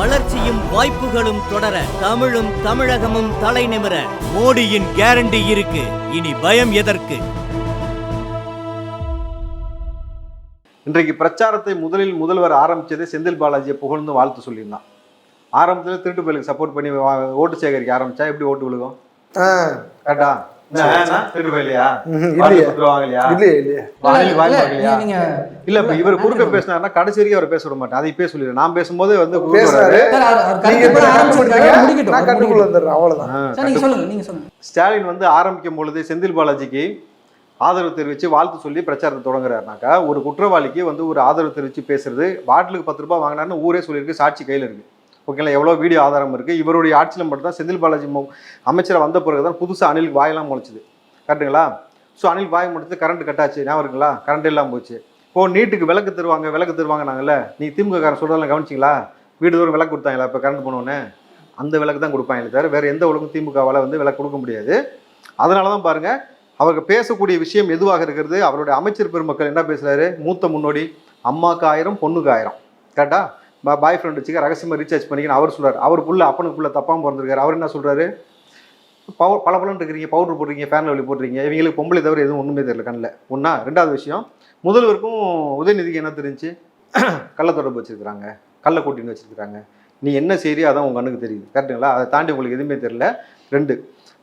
வளர்ச்சியும் வாய்ப்புகளும் தொடர தமிழும் தமிழகமும் தலை நிமிர மோடியின் கேரண்டி இருக்கு. இனி பயம் எதற்கு? இன்றைக்கு பிரச்சாரத்தை முதலில் முதல்வர் ஆரம்பிச்சதே செந்தில் பாலாஜியை புகழ்ந்து வாழ்த்து சொல்லியிருந்தான். ஆரம்பத்தில் திருட்டு பயலுக்கு சப்போர்ட் பண்ணி ஓட்டு சேகரிக்க ஆரம்பிச்சா எப்படி ஓட்டு விழுகும்? ஆ, இல்ல, இவர் குறுக்க பேசினாருன்னா கடைசி வரைக்கும் அவர் பேச விட மாட்டேன். அதை இப்பயே சொல்லிடுறேன். நான் பேசும்போது வந்து அவ்வளவுதான். ஆ, சார், நீங்க சொல்லுங்க நீங்க சொல்லுங்க. ஸ்டாலின் வந்து ஆரம்பிக்கும் பொழுது செந்தில் பாலாஜிக்கு ஆதரவு தெரிவித்து வாழ்த்து சொல்லி பிரச்சாரத்தை தொடங்குறாருனாக்கா ஒரு குற்றவாளிக்கு வந்து ஒரு ஆதரவு தெரிவித்து பேசுறது பாட்டிலுக்கு பத்து ரூபாய் வாங்கினாருன்னு ஊரே சொல்லியிருக்கு சாட்சி கையில் இருக்கு. ஓகேங்களா? எவ்வளோ வீடியோ ஆதாரம் இருக்குது இவருடைய ஆட்சியில் மட்டும்தான் செந்தில் பாலாஜி அமைச்சரை வந்த பிறகு தான் புதுசாக அணில் வாயெல்லாம் முளைச்சிது. கரெக்டுங்களா ஸோ அணில் வாய் முடிச்சு கரண்ட் கட்டாச்சு. ஞாபகம் இருக்குங்களா? கரண்ட் இல்லாமல் போச்சு. இப்போ நீட்டுக்கு விளக்கு தருவாங்க விளக்கு தருவாங்க நாங்கள்ல நீ திமுக காரன் சொல்றதெல்லாம் கவனிச்சிங்களா? வீடு தோறும் விளக்கு கொடுத்தாங்களா? இப்போ கரண்ட் போனோடனே அந்த விளக்கு தான் கொடுப்பாங்களே தவிர வேறு எந்த ஒழுங்கும் திமுகவால் வந்து விளக்கு கொடுக்க முடியாது. அதனால தான் பாருங்கள் அவருக்கு பேசக்கூடிய விஷயம் எதுவாக இருக்கிறது? அவருடைய அமைச்சர் பெருமக்கள் என்ன பேசுகிறாரு மூத்த முன்னோடி அம்மாக்கு ஆயிரம் பொண்ணுக்கு ஆயிரம். கரெக்டா பாய் ஃப்ரெண்ட் வச்சுக்க ரகசியமாக ரீசார்ஜ் பண்ணிக்கணும் அவர் சொல்கிறார் அவர் புள்ள அப்பனுக்கு புள்ள தப்பாக பிறந்திருக்காரு. அவர் என்ன சொல்கிறாரு பவர் பல பலன் இருக்கிறீங்க பவுடர் போடுறீங்க ஃபேனில் வழி போடுறீங்க இவங்களுக்கு பொம்பளை தவிர எதுவும் ஒன்றுமே தெரியல கண்ணில். ஒன்றா ரெண்டாவது விஷயம் முதல்வருக்கும் உதயநிதிக்கு என்ன தெரிஞ்சு கள்ள தொடர்பு வச்சிருக்கிறாங்க. கள்ள கூட்டின்னு வச்சுருக்குறாங்க. நீ என்ன செய்றியோ அதான் உங்க கண்ணுக்கு தெரியுது. கரெக்டுங்களா அதை தாண்டி உங்களுக்கு எதுவுமே தெரியல. ரெண்டு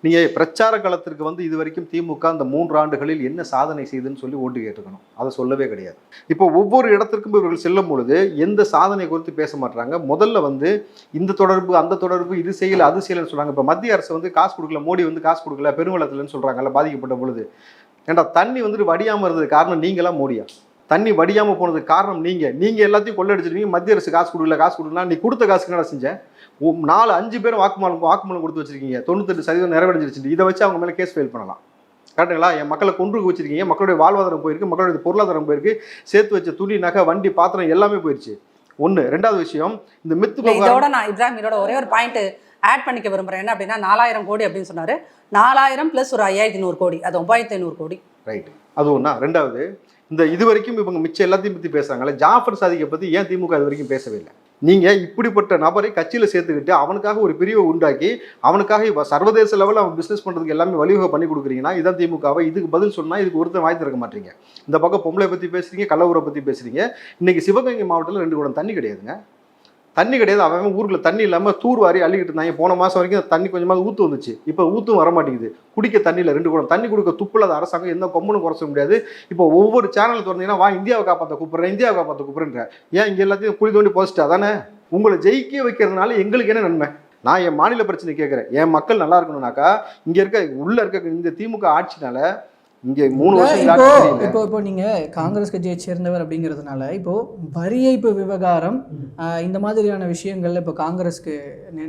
நீங்கள் பிரச்சார காலத்திற்கு வந்து இது வரைக்கும் திமுக அந்த மூன்று ஆண்டுகளில் என்ன சாதனை செய்துன்னு சொல்லி ஓட்டு கேட்டுக்கணும் அதை சொல்லவே கிடையாது. இப்போ ஒவ்வொரு இடத்திற்கும் இவர்கள் செல்லும் பொழுது எந்த சாதனை குறித்து பேச மாட்டாங்க முதல்ல வந்து இந்த தொடர்பு அந்த தொடர்பு இது செய்யல அது செய்யலன்னு சொல்கிறாங்க இப்போ மத்திய அரசு வந்து காசு கொடுக்கல மோடி வந்து காசு கொடுக்கல பெருவளத்துலன்னு சொல்கிறாங்கல்ல பாதிக்கப்பட்ட பொழுது. ஏன்டா தண்ணி வந்துட்டு வடியாமல் இருந்தது காரணம் நீங்களாம் மோடியா? தண்ணி வடியாம போனதுக்கு காரணம் நீங்க. நீங்க எல்லாத்தையும் கொள்ளடிச்சிருக்கீங்க மத்திய அரசு காசு கொடுக்கல காசு கொடுக்கலாம் நீ கொடுத்த காசுக்கு என்னடா செஞ்ச? உம் நாலு அஞ்சு பேரும் வாக்குமூலம் வாக்குமூலம் கொடுத்து வச்சிருக்கீங்க. தொண்ணூத்தெட்டு சதவீதம் நிறைவடைஞ்சிருச்சு. இதை வச்சு அவங்க மேல கேஸ் ஃபைல் பண்ணலாம். கரெக்டுங்களா என் மக்களை கொன்று வச்சிருக்கீங்க மக்களுடைய வாழ்வாதாரம் போயிருக்கு. மக்களுடைய பொருளாதாரம் போயிருக்கு. சேர்த்து வச்ச துணி நகை வண்டி பாத்திரம் எல்லாமே போயிருச்சு. ஒண்ணு. ரெண்டாவது விஷயம் இந்த மித்து இதோட நான் இப்ராஹிம் இதோட ஒரே ஒரு பாயிண்ட் ஆட் பண்ணிக்க விரும்புறேன். என்ன அப்படின்னா நாலாயிரம் கோடி அப்படின்னு சொன்னாரு. நாலாயிரம் பிளஸ் ஒரு ஐயாயிரத்தி நூறு கோடி. அது ஒன்பதாயிரத்தி ஐநூறு கோடி. ரைட் அது ஒன்றா ரெண்டாவது இந்த இது வரைக்கும் இவங்க மிச்சம் எல்லாத்தையும் பற்றி பேசுகிறாங்களே ஜாஃபர் சாதிக்கை பற்றி ஏன் திமுக இது வரைக்கும் பேசவே இல்லை? நீங்கள் இப்படிப்பட்ட நபரை கட்சியில் சேர்த்துக்கிட்டு அவனுக்காக ஒரு பிரிவை உண்டாக்கி அவனுக்காக இப்போ சர்வதேச லெவலில் அவன் பிஸ்னஸ் பண்ணுறதுக்கு எல்லாமே வழிவகை பண்ணி கொடுக்குறீங்கன்னா இதான் திமுகவை இதுக்கு பதில் சொன்னால் இதுக்கு ஒருத்தன் வாய் திறக்க மாட்டீங்க. இந்த பக்கம் பொம்பளை பற்றி பேசுகிறீங்க கள்ளவுரை பற்றி பேசுகிறீங்க இன்னைக்கு சிவகங்கை மாவட்டத்தில் ரெண்டு குடம் தண்ணி கிடையாதுங்க. தண்ணி கிடையாது. அவன் ஊருக்குள்ள தண்ணி இல்லாமல் தூர் வாரி அள்ளிக்கிட்டு இருந்தாங்க போன மாதம் வரைக்கும் தண்ணி கொஞ்சமாக ஊற்று வந்துச்சு. இப்போ ஊற்றும் வர மாட்டேங்குது குடிக்க தண்ணியில் ரெண்டு குடம். தண்ணி கொடுக்க துப்பில்லாத அரசாங்கம் எந்த கொம்பனும் குறைச்ச முடியாது. இப்போ ஒவ்வொரு சேனல் திறந்தீங்கன்னா வா இந்தியாவை காப்பாற்ற கூப்பிட்றேன் இந்தியாவை காப்பாற்ற கூப்பிட்றேன்ற. ஏன் இங்கே எல்லாத்தையும் குழி தோண்டி போஸ்ட் அதானே? உங்களை ஜெயிக்க வைக்கிறதுனால எங்களுக்கு என்ன நன்மை? நான் என் மாநில பிரச்சனை கேட்குறேன். என் மக்கள் நல்லா இருக்கணும்னாக்கா இங்கே இருக்க உள்ளே இருக்க இந்த திமுக ஆட்சினால இங்கே மூணு வருஷம் இப்போ. இப்போ இப்போ நீங்க காங்கிரஸ் கட்சியை சேர்ந்தவர் அப்படிங்கிறதுனால இப்போ வரி ஏய்ப்பு விவகாரம் இந்த மாதிரியான விஷயங்கள்ல இப்போ காங்கிரஸ்க்கு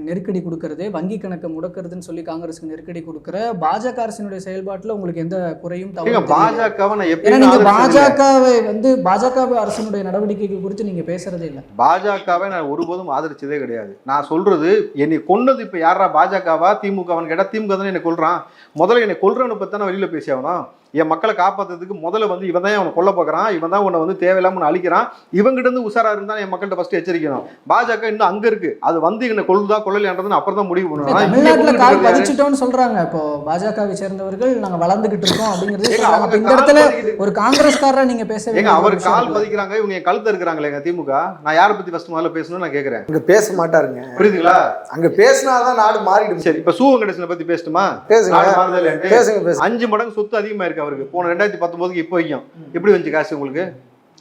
நெருக்கடி கொடுக்கறது வங்கி கணக்கை முடக்கிறதுன்னு சொல்லி காங்கிரஸ்க்கு நெருக்கடி கொடுக்குற பாஜக அரசினுடைய செயல்பாட்டுல உங்களுக்கு எந்த குறையும். பாஜகவை நான் ஏன்னா எப்பயும் நீங்க ஆதரிச்சது இல்ல. பாஜகவை வந்து பாஜக அரசினுடைய நடவடிக்கைகள் குறித்து நீங்க பேசுறதே இல்லை பாஜகவை நான் ஒருபோதும் ஆதரிச்சதே கிடையாது நான் சொல்றது என்னை கொன்னது இப்ப யாரா பாஜகவா திமுகவான்னு கேட்டா திமுக தானே என்னை கொல்றான் முதல்ல என்னை கொல்றவனை பத்தி தான் வெளியில பேசி ஆகணும் என் மக்களை காப்பாத்துறதுக்கு முதல்ல வந்து இவன் தான் அவனை கொல்ல பார்க்கறான் இவன் தான் உன்னை வந்து தேவையில்லாம உன்னை அழிக்கிறான். இவங்கிட்ட இருந்து உஷாரா இருந்தா என் மக்கள்கிட்ட ஃபர்ஸ்ட் எச்சரிக்கணும். பாஜக இன்னும் அங்க இருக்கு. அது வந்து என்னை கொல்லுதா கொல்லலையான்றது நான் அப்புறம் தான் முடிவு இங்க யாரு? பதிச்சுட்டோம்னு சொல்றாங்க. இப்போ பாஜகவை சேர்ந்தவர்கள் நாங்க வளர்ந்துகிட்டு இருக்கோம் அப்படிங்கறது இந்த இடத்துல. ஒரு காங்கிரஸ்காரரா நீங்க பேச ஏங்க அவர் கால்? பதிக்கிறாங்க இவங்க என் கழுத்து இருக்கிறாங்களே எங்க திமுக? நான் யாரை பத்தி ஃபர்ஸ்ட் முதல்ல பேசணும்னு நான் கேக்குறேன். அங்க பேச மாட்டாருங்க. புரியுதுங்களா? அங்க பேசினாதான் நாடு மாறிடும். சரி இப்ப சூ வெங்கடேசனை பத்தி பேசட்டுமா? பேசுங்க? பேசுங்க பேசுங்க. அஞ்சு மடங்கு சொத்து அதிகமா இருக்கு அவருக்கு. போன ரெண்டாயிரத்தி பத்தொன்பதுக்கு இப்போ வரைக்கும். எப்படி வந்துச்சு காசு உங்களுக்கு?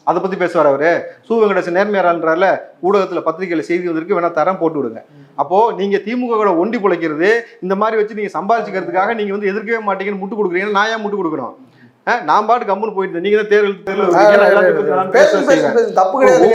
அதை பத்தி பேசுவார் அவரு. சூ வெங்கடேசன் நேர்மையாளன்றால ஊடகத்துல பத்திரிகையில செய்தி வந்திருக்கு வேணா தரம் போட்டு விடுங்க. அப்போ நீங்க திமுக கூட ஒண்டி பிழைக்கிறது இந்த மாதிரி வச்சு நீங்க சம்பாதிச்சுக்கிறதுக்காக நீங்க வந்து எதிர்க்கவே மாட்டீங்கன்னு முட்டு கொடுக்குறீங்கன்னா நான் ஏன் முட்டு கொடுக்கணும்? நான் பாட்டு கம்முன்னு போயிட்டு நீங்க தான் தேர்தல் தப்பு கிடையாது.